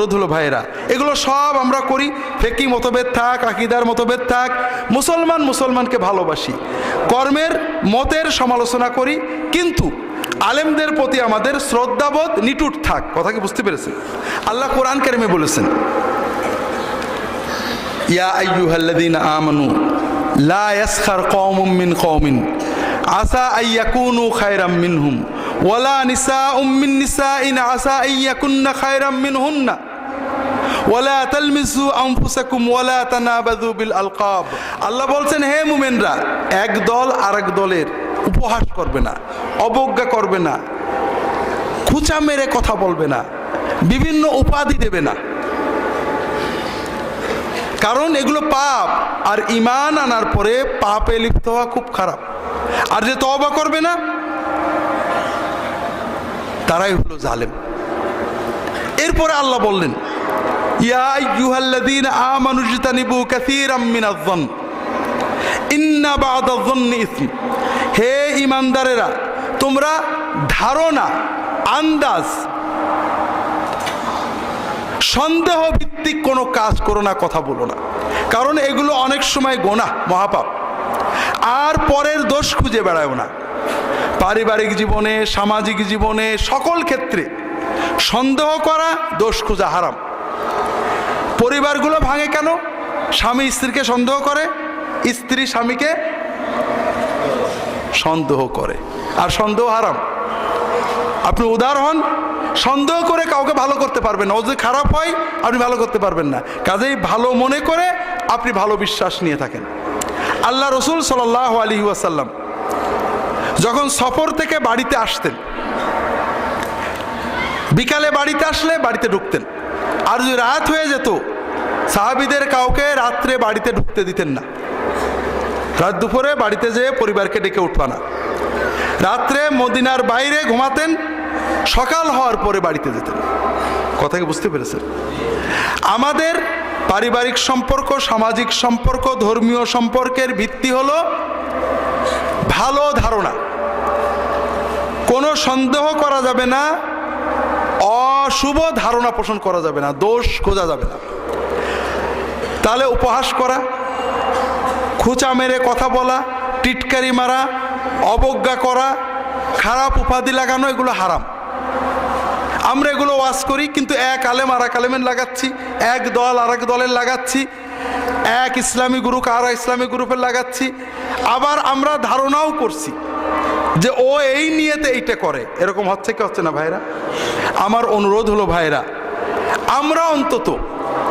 রোধ হলো ভাইয়েরা, এগুলো সব আমরা করি, ফেকি মতভেদ থাক, আকিদার মতভেদ থাক, মুসলমান মুসলমানকে ভালোবাসি, কর্মের, মতের সমালোচনা করি, কিন্তু আলেমদের প্রতি আমাদের শ্রদ্ধাবোধ নিটুট থাক, কথা কি বুঝতে পেরেছেন? আল্লাহ কোরআন কারিমে বলেছেন, ইয়া মিন আসা আইয়াকুনু খায়রাম মিনহুম, ওয়ালা মিন নিসাইন, আসা ওয়ালা তালমিসু আনফুসাকুম ওয়ালা তানাবাযু বিল আল্লাহ বলছেন, হে মুমিনরা, এক দল আরেক দলের উপহাস করবে না, অবজ্ঞা করবে না, খুচা মেরে কথা বলবে না, বিভিন্ন উপাধি দেবে না। কারণ এগুলো পাপ, আর ইমান আনার পরে পাপে লিপ্ত হওয়া খুব খারাপ। আর যে তওবা করবে না, তারাই হলো জালেম। এরপরে আল্লাহ বললেন হে ইমানদারেরা তোমরা ধারণা, আন্দাজ সন্দেহ ভিত্তিক কোনো কাজ করো না, কথা বলো না। কারণ এগুলো অনেক সময় গোনা মহাপাপ। আর পরের দোষ খুঁজে বেড়ায়ও না। পারিবারিক জীবনে, সামাজিক জীবনে, সকল ক্ষেত্রে সন্দেহ করা, দোষ খোঁজা হারাম। পরিবারগুলো ভাঙে কেন? স্বামী স্ত্রীকে সন্দেহ করে, স্ত্রী স্বামীকে সন্দেহ করে। আর সন্দেহ হারাম। আপনি হন, সন্দেহ করে কাউকে ভালো করতে পারবেন না। ও যদি খারাপ হয়, আপনি ভালো করতে পারবেন না। কাজেই ভালো মনে করে আপনি ভালো বিশ্বাস নিয়ে থাকেন। আল্লাহ রসুল সাল আলী ওয়াসাল্লাম যখন সফর থেকে বাড়িতে আসতেন, বিকালে বাড়িতে আসলে বাড়িতে ঢুকতেন। আর যদি রাত হয়ে যেত, সাহাবিদের কাউকে রাত্রে বাড়িতে ঢুকতে দিতেন না। রাত দুপুরে বাড়িতে যেয়ে পরিবারকে ডেকে উঠবা না। রাত্রে মদিনার বাইরে ঘুমাতেন, সকাল হওয়ার পরে বাড়িতে যেতেন। কথা কি বুঝতে পেরেছেন? আমাদের পারিবারিক সম্পর্ক, সামাজিক সম্পর্ক, ধর্মীয় সম্পর্কের ভিত্তি হলো ভালো ধারণা। কোনো সন্দেহ করা যাবে না অশুভ ধারণা পোষণ করা যাবে না, দোষ খোঁজা যাবে না। তাহলে উপহাস করা, খুচা মেরে কথা বলা, টিটকারি মারা, অবজ্ঞা করা, খারাপ উপাধি লাগানো, এগুলো হারাম। আমরা এগুলো ওয়াজ করি, কিন্তু এক আলেম আর এক আলেমের লাগাচ্ছি, এক দল আর এক দলের লাগাচ্ছি, এক ইসলামী গ্রুপ আর ইসলামী গ্রুপের লাগাচ্ছি। আবার আমরা ধারণাও করছি। যে ও এই নিয়েতে এইটা করে। এরকম হচ্ছে কি হচ্ছে না ভাইরা? আমার অনুরোধ হলো ভাইরা, আমরা অন্তত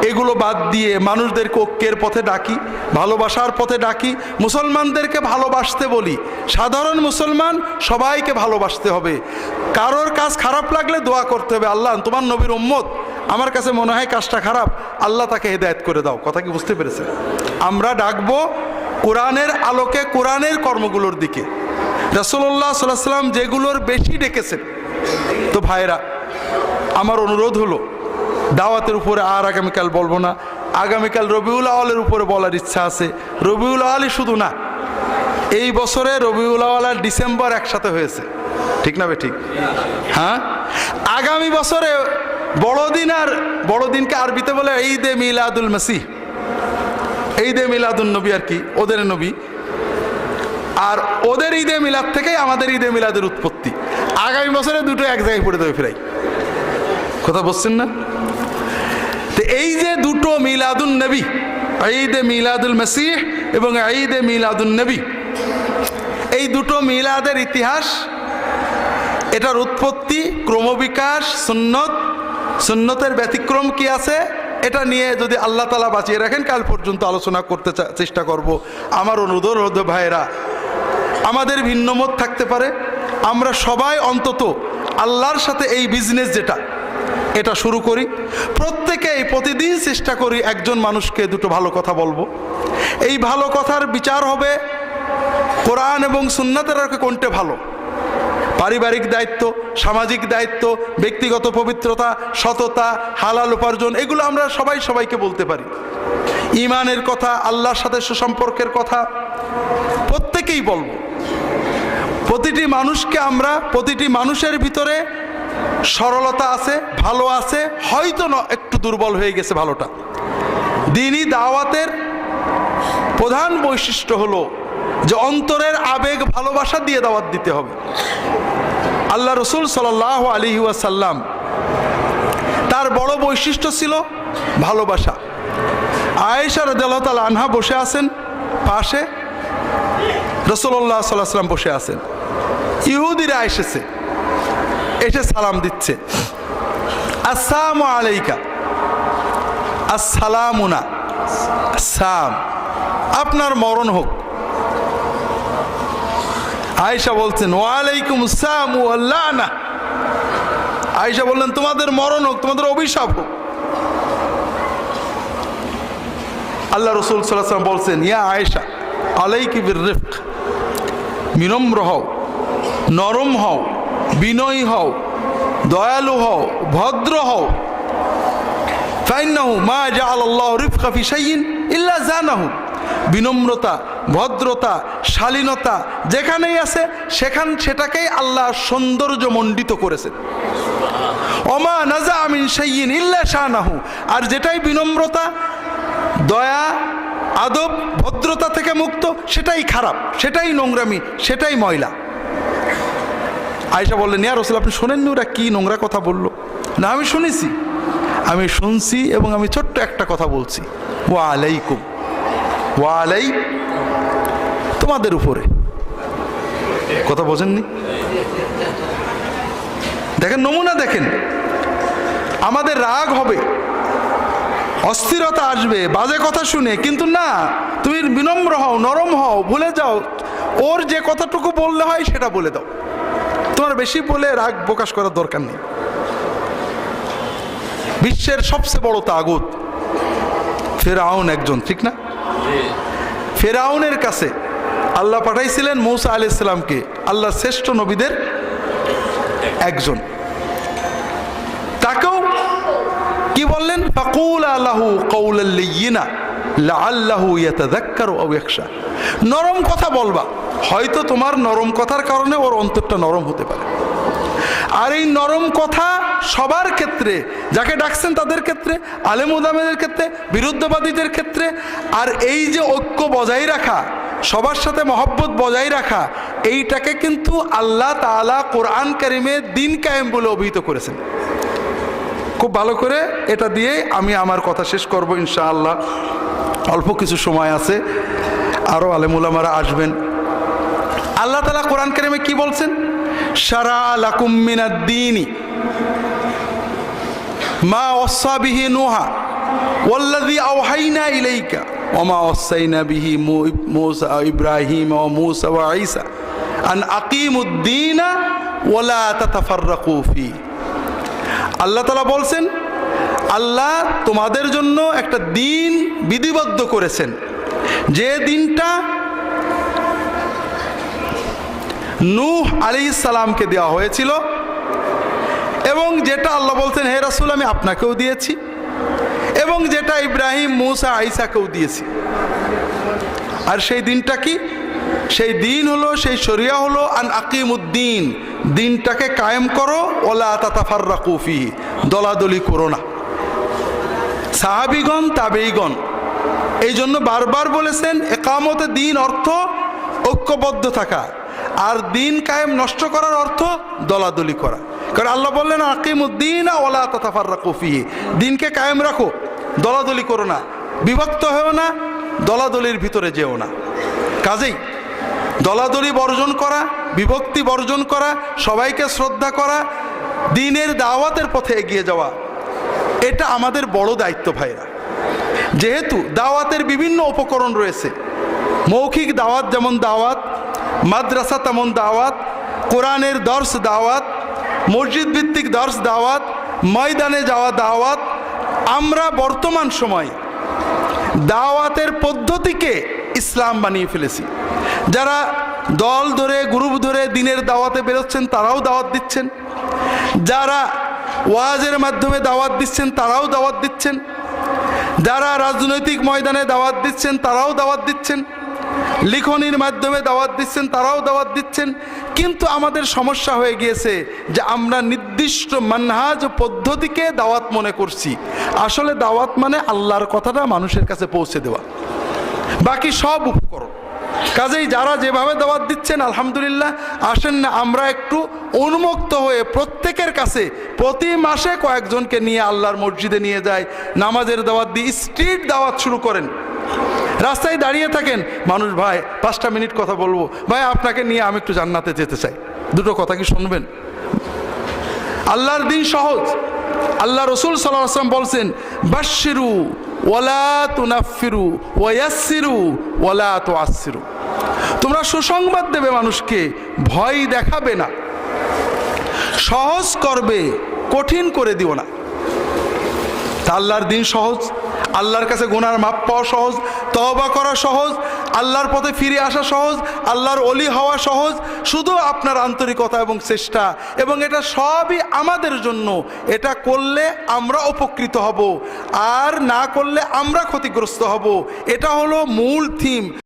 এগুলো বাদ দিয়ে মানুষদেরকে ঐক্যের পথে ডাকি, ভালোবাসার পথে ডাকি, মুসলমানদেরকে ভালোবাসতে বলি। সাধারণ মুসলমান সবাইকে ভালোবাসতে হবে। কারোর কাজ খারাপ লাগলে দোয়া করতে হবে, আল্লাহ তোমার নবীর উম্মত। আমার কাছে মনে হয় কাজটা খারাপ, আল্লাহ তাকে হেদায়ত করে দাও। কথা কি বুঝতে পেরেছে আমরা ডাকবো কোরআনের আলোকে, কোরআনের কর্মগুলোর দিকে। সাল্লাহ সাল্লাম যেগুলোর বেশি ডেকেছেন। তো ভাইরা আমার অনুরোধ হলো, দাওয়াতের উপরে আর আগামীকাল বলব না। আগামীকাল রবিউল আওয়ালের উপরে বলার ইচ্ছা আছে। রবিউল আওয়ালই শুধু না, এই বছরে রবিউল আওয়াল আর ডিসেম্বর একসাথে হয়েছে। ঠিক না ঠিক? হ্যাঁ? আগামী বছরে বড়দিন আর বড়দিনকে আরবিতে বলে ঈদে মিলাদুল মাসিহ। ঈদে মিলাদুল নবী আর কি, ওদের নবী। আর ওদের ঈদে মিলাদ থেকেই আমাদের ঈদে মিলাদের উৎপত্তি। আগামী বছরে দুটো এক জায়গায় পড়ে দেবে ফেরাই। কথা বলছেন না? তো এই যে দুটো মিলাদুন নবী, ঈদে মিলাদুল মসিহ এবং ঈদে মিলাদুন নবী, এই দুটো মিলাদের ইতিহাস, এটার উৎপত্তি ক্রমবিকাশ, সুন্নত, সুন্নতের ব্যতিক্রম কি আছে, এটা নিয়ে যদি আল্লাহ তালা বাঁচিয়ে রাখেন, কাল পর্যন্ত আলোচনা করতে চেষ্টা করব। আমার অনুরোধ ভাইয়েরা আমাদের ভিন্নমত থাকতে পারে। আমরা সবাই অন্তত আল্লাহর সাথে এই বিজনেস যেটা, এটা শুরু করি। প্রত্যেকেই প্রতিদিন চেষ্টা করি একজন মানুষকে দুটো ভালো কথা বলব। এই ভালো কথার বিচার হবে কোরআন এবং সুন্নাতের আর কোনটা ভালো। পারিবারিক দায়িত্ব, সামাজিক দায়িত্ব, ব্যক্তিগত পবিত্রতা, সততা, হালাল উপার্জন, এগুলো আমরা সবাই সবাইকে বলতে পারি। ইমানের কথা, আল্লাহর সাথে সুসম্পর্কের কথা, প্রত্যেকেই বলব। প্রতিটি মানুষকে আমরা, প্রতিটি মানুষের ভিতরে সরলতা আছে, ভালো আছে, হয়তো ন একটু দুর্বল হয়ে গেছে ভালোটা। দিনই দাওয়াতের প্রধান বৈশিষ্ট্য হলো যে অন্তরের আবেগ, ভালোবাসা দিয়ে দাওয়াত দিতে হবে। আল্লাহ রসুল সাল আলী ওয়াসাল্লাম তার বড় বৈশিষ্ট্য ছিল ভালোবাসা। আয়েশা রদাল আনহা বসে আছেন পাশে। রসুল্লাহ সাল্লাহ সাল্লাম বসে আছেন। ইহুদিরা এসেছে। এসে সালাম দিচ্ছে। আসসালাম আলাইকা। আসসালামুনা। সাম আপনার মরণ হোক। আয়েশা বলছেন, ওয়ালাইকুম সাম না আয়েশা বললেন, তোমাদের মরণ হোক, তোমাদের অভিশাপ হোক। আল্লাহ রসুল সাল্লাম বলছেন, ইয়া আয়েশা, আলাইকি বির বিনম্র হও, নরম হও, বিনয়ী হও, দয়ালু হও, ভদ্র হও। আল্লাহ বিনম্রতা, ভদ্রতা, শালীনতা যেখানেই আছে, সেখান, সেটাকেই আল্লাহ সৌন্দর্য মণ্ডিত করেছেন অমা নাজা আমিন শাইইন ইল্লা শানাহু। আর যেটাই বিনম্রতা, দয়া আদব ভদ্রতা থেকে মুক্ত, সেটাই খারাপ, সেটাই নোংরামি, সেটাই ময়লা। আয়সা বললেন, ইয়া রসুল আপনি শোনেননি ওরা কী নোংরা কথা বলল? না, আমি শুনেছি। আমি শুনছি এবং আমি ছোট্ট একটা কথা বলছি। ও আলাইকুম ও আলাই তোমাদের উপরে। কথা বোঝেননি? দেখেন, নমুনা দেখেন। আমাদের রাগ হবে। অস্থিরতা আসবে, বাজে কথা শুনে, কিন্তু না, তুমি বিনম্র হও, নরম হও, ভুলে যাও, ওর যে কথাটুকু বললে হয় সেটা বলে দাও। তোমার বেশি বলে রাগ প্রকাশ করার দরকার নেই। বিশ্বের সবচেয়ে বড় তাগুত ফেরাউন একজন, ঠিক না? ফেরাউনের কাছে আল্লাহ পাঠাইছিলেন মৌসা আলি ইসলামকে আল্লাহ শ্রেষ্ঠ নবীদের একজন তাকেও কি বললেন ফাকুল আল্লাহু কৌলাল্লিনা লাআল্লাহু ইয়াতাযাক্কারু আও ইয়াখশা নরম কথা বলবা। হয়তো তোমার নরম কথার কারণে ওর অন্তরটা নরম হতে পারে। আর এই নরম কথা সবার ক্ষেত্রে, যাকে ডাকছেন তাদের ক্ষেত্রে, আলেম উদামেদের ক্ষেত্রে, বিরুদ্ধবাদীদের ক্ষেত্রে, আর এই যে ঐক্য বজায় রাখা, সবার সাথে মহব্বত বজায় রাখা, এইটাকে কিন্তু আল্লাহ তাআলা কোরআন কারিমে দিন কায়েম বলে অভিহিত করেছেন। খুব ভালো করে এটা দিয়ে আমি আমার কথা শেষ করব ইনশাআল্লাহ। অল্প কিছু সময় আছে আরও আলেমুলামারা আসবেন। আল্লাহ তালা কোরআন কারিমে কি বলছেন? সারা লাকুমিনাদ্দিনী মা ওসাবিহি নুহা ওয়াল্লাযী আওহাইনা ইলাইকা ওমা ওসাইনা বিহি মূসা, ইব্রাহিম ও মূসা ওয়া ঈসা আন আকিমুদ্দিনা ওয়ালা তাতাফাররাকু ফি। আল্লাহ তালা বলছেন, আল্লাহ তোমাদের জন্য একটা দিন বিধিবদ্ধ করেছেন। যে দিনটা নূহ আলী সালামকে দেওয়া হয়েছিল এবং যেটা আল্লাহ বলছেন, হে রাসুল, আমি আপনাকেও দিয়েছি এবং যেটা ইব্রাহিম, মুসা, আইসাকেও দিয়েছি। আর সেই দিনটা কি? সেই দিন হলো, সেই শরিয়া হলো, আন আকিম উদ্দিন দিনটাকে কায়েম করো, ওলা তাতাফার রাকুফি দলাদলি করো না। সাহাবিগণ তাবেইগণ এই জন্য বারবার বলেছেন একামতে দিন অর্থ ঐক্যবদ্ধ থাকা। আর দিন কায়েম নষ্ট করার অর্থ দলাদলি করা। কারণ আল্লাহ বললেন আকিম উদ্দিন ওলা তাতাফার রাকুফি দিনকে কায়েম রাখো, দলাদলি করো না। বিভক্ত হয়েও না, দলাদলির ভিতরে যেও না। কাজেই দলাদলি বর্জন করা, বিভক্তি বর্জন করা, সবাইকে শ্রদ্ধা করা, দিনের দাওয়াতের পথে এগিয়ে যাওয়া। এটা আমাদের বড় দায়িত্ব ভাইরা। যেহেতু দাওয়াতের বিভিন্ন উপকরণ রয়েছে। মৌখিক দাওয়াত যেমন দাওয়াত, মাদ্রাসা তেমন দাওয়াত, কোরআনের দর্শ দাওয়াত মসজিদ ভিত্তিক দর্শ দাওয়াত, ময়দানে যাওয়া দাওয়াত। আমরা বর্তমান সময়ে দাওয়াতের পদ্ধতিকে ইসলাম বানিয়ে ফেলেছি। যারা দল ধরে, গ্রুপ ধরে দিনের দাওয়াতে বেরোচ্ছেন, তারাও দাওয়াত দিচ্ছেন। যারা ওয়াজের মাধ্যমে দাওয়াত দিচ্ছেন, তারাও দাওয়াত দিচ্ছেন। যারা রাজনৈতিক ময়দানে দাওয়াত দিচ্ছেন, তারাও দাওয়াত দিচ্ছেন। লিখনির মাধ্যমে দাওয়াত দিচ্ছেন, তারাও দাওয়াত দিচ্ছেন। কিন্তু আমাদের সমস্যা হয়ে গিয়েছে যে আমরা নির্দিষ্ট মানহাজ পদ্ধতিকে দাওয়াত মনে করছি। আসলে দাওয়াত মানে আল্লাহর কথাটা মানুষের কাছে পৌঁছে দেওয়া। বাকি সব উপকরণ। কাজেই যারা যেভাবে দাওয়াত দিচ্ছেন, আলহামদুলিল্লাহ, আসেন না, আমরা একটু উন্মুক্ত হয়ে প্রত্যেকের কাছে প্রতি মাসে কয়েকজনকে নিয়ে আল্লাহর মসজিদে নিয়ে যায় নামাজের দাওয়াত দিয়ে স্ট্রিট দাওয়াত শুরু করেন। রাস্তায় দাঁড়িয়ে থাকেন, মানুষ ভাই, পাঁচটা মিনিট কথা বলব। ভাই, আপনাকে নিয়ে আমি একটু জান্নাতে যেতে চাই। দুটো কথা কি শুনবেন? আল্লাহর দিন সহজ। আল্লাহ রসুল সাল্লাহ আসলাম বলছেন বাশিরু ওয়ালা তুনাফিরু ওয়াসিরু ওয়ালা তো আসিরু তোমরা সুসংবাদ দেবে মানুষকে, ভয় দেখাবে না। সহজ করবে, কঠিন করে দিও না। তা আল্লাহর দিন সহজ, আল্লাহর কাছে গুনার মাপ পাওয়া সহজ, তওবা করা সহজ আল্লাহর পথে ফিরে আসা সহজ, আল্লাহর অলি হওয়া সহজ, শুধু আপনার আন্তরিকতা এবং চেষ্টা, এবং এটা সবই আমাদের জন্য। এটা করলে আমরা উপকৃত হব, আর না করলে আমরা ক্ষতিগ্রস্ত হব। এটা হলো মূল থিম